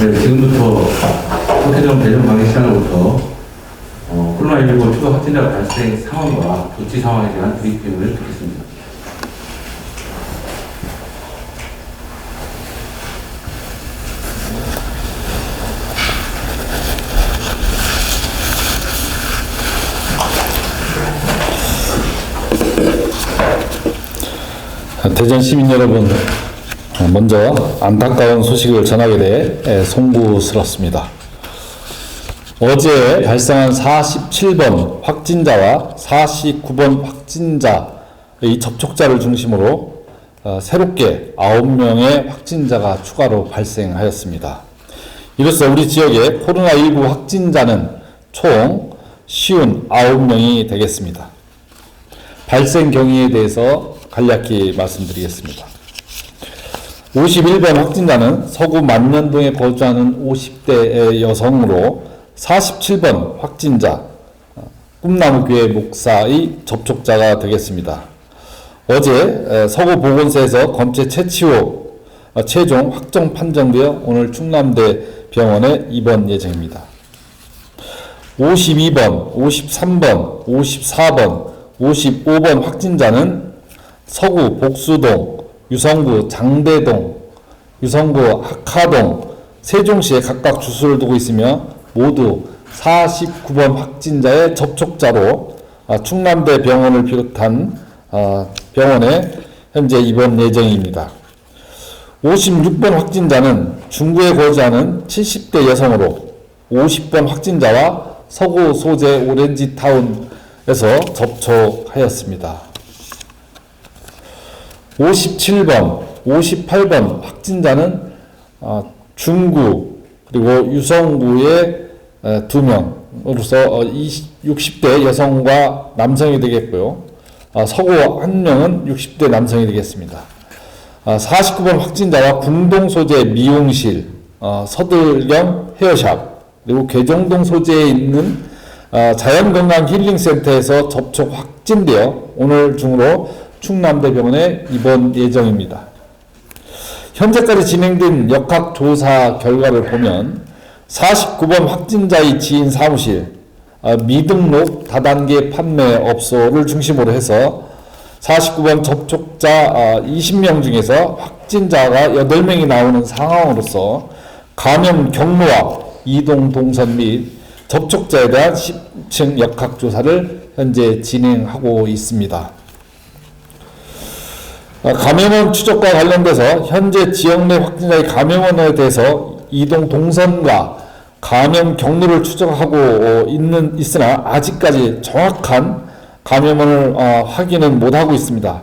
네, 지금부터 국회정 배정 방해 시간으로부터 어, 코로나19 추가 확진자 발생 상황과 조치 상황에 대한 브리핑을 듣겠습니다. 대전 시민 여러분, 먼저 안타까운 소식을 전하게 돼 송구스럽습니다. 어제 발생한 47번 확진자와 49번 확진자의 접촉자를 중심으로 어, 새롭게 9명의 확진자가 추가로 발생하였습니다. 이로써 우리 지역의 코로나19 확진자는 총 59명이 되겠습니다. 발생 경위에 대해서 간략히 말씀드리겠습니다. 51번 확진자는 서구 만년동에 거주하는 50대 여성으로 47번 확진자 어, 꿈나무교회 목사의 접촉자가 되겠습니다. 어제 에, 서구 보건소에서 검체 채취 후 어, 최종 확정 판정되어 오늘 충남대 병원에 입원 예정입니다. 52번, 53번, 54번, 55번 확진자는 서구 복수동, 유성구 장대동, 유성구 학하동, 세종시에 각각 주소를 두고 있으며 모두 49번 확진자의 접촉자로 아, 충남대 병원을 비롯한 아, 병원에 현재 입원 예정입니다. 56번 확진자는 중구에 거주하는 70대 여성으로 50번 확진자와 서구 소재 오렌지타운에서 접촉하였습니다. 57번, 58번 확진자는 어, 중구 그리고 유성구의 에, 두 명으로서 어, 20, 60대 여성과 남성이 되겠고요. 어, 서구 한 명은 60대 남성이 되겠습니다. 아, 49번 확진자와 궁동 소재 미용실, 어, 서들경 헤어샵, 그리고 괴정동 소재에 있는 아, 자연건강 힐링센터에서 접촉 확진되어 오늘 중으로 충남대병원에 입원 예정입니다. 현재까지 진행된 역학조사 결과를 보면 49번 확진자의 지인 사무실, 아, 미등록 다단계 판매 업소를 중심으로 해서 49번 접촉자 20명 중에서 확진자가 8명이 나오는 상황으로서 감염 경로와 이동 동선 및 접촉자에 대한 10층 역학조사를 현재 진행하고 있습니다. 아, 감염원 추적과 관련돼서 현재 지역 내 확진자의 감염원에 대해서 이동 동선과 감염 경로를 추적하고 어, 있는 있으나 아직까지 정확한 감염원을 어, 확인은 못하고 있습니다.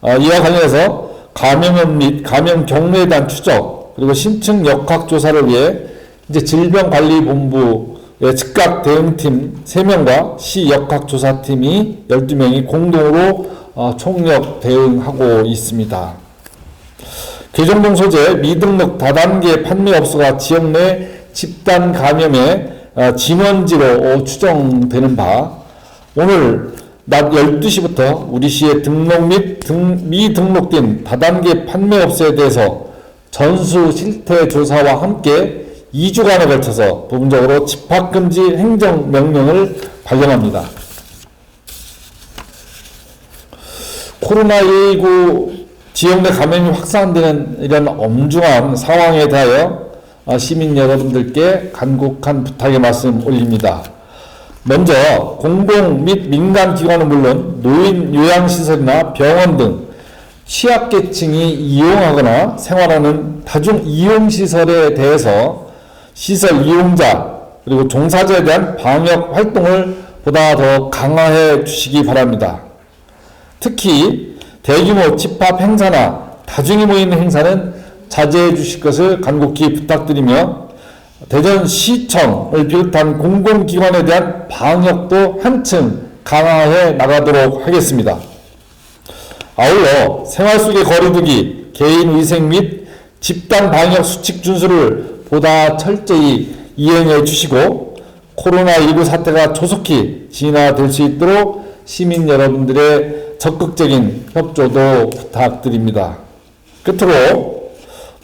어, 이와 관련해서 감염원 및 감염 경로에 대한 추적 그리고 심층 역학 조사를 위해 이제 질병관리본부의 즉각 대응팀 3명과 시 역학 조사팀이 12명이 공동으로 어, 총력 대응하고 있습니다. 개정동 소재 미등록 다단계 판매업소가 지역 내 집단 감염의 어, 진원지로 어, 추정되는 바 오늘 낮 12시부터 우리 시의 등록 및 등, 미등록된 다단계 판매업소에 대해서 전수 실태 조사와 함께 2주간에 걸쳐서 부분적으로 집합금지 행정명령을 발령합니다. 코로나19 지역 내 감염이 확산되는 이런 엄중한 상황에 대하여 아, 시민 여러분들께 간곡한 부탁의 말씀 올립니다. 먼저 공공 및 민간 기관은 물론 노인 요양시설이나 병원 등 취약계층이 이용하거나 생활하는 다중 이용시설에 대해서 시설 이용자 그리고 종사자에 대한 방역 활동을 보다 더 강화해 주시기 바랍니다. 특히 대규모 집합 행사나 다중이 모이는 행사는 자제해 주실 것을 간곡히 부탁드리며 대전시청을 비롯한 공공기관에 대한 방역도 한층 강화해 나가도록 하겠습니다. 아울러 생활 속의 거리두기, 개인위생 및 집단 방역 수칙 준수를 보다 철저히 이행해 주시고 코로나19 사태가 조속히 진화될 수 있도록 시민 여러분들의 적극적인 협조도 부탁드립니다. 끝으로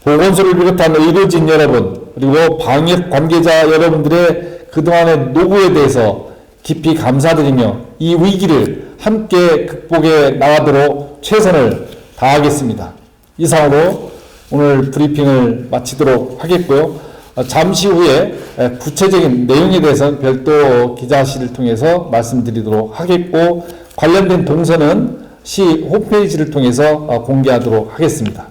보건소를 비롯한 의료진 여러분, 그리고 방역 관계자 여러분들의 그동안의 노고에 대해서 깊이 감사드리며 이 위기를 함께 극복해 나가도록 최선을 다하겠습니다. 이상으로 오늘 브리핑을 마치도록 하겠고요. 어, 잠시 후에 에, 구체적인 내용에 대해서는 별도 기자실을 통해서 말씀드리도록 하겠고 관련된 동선은 시 홈페이지를 통해서 어, 공개하도록 하겠습니다.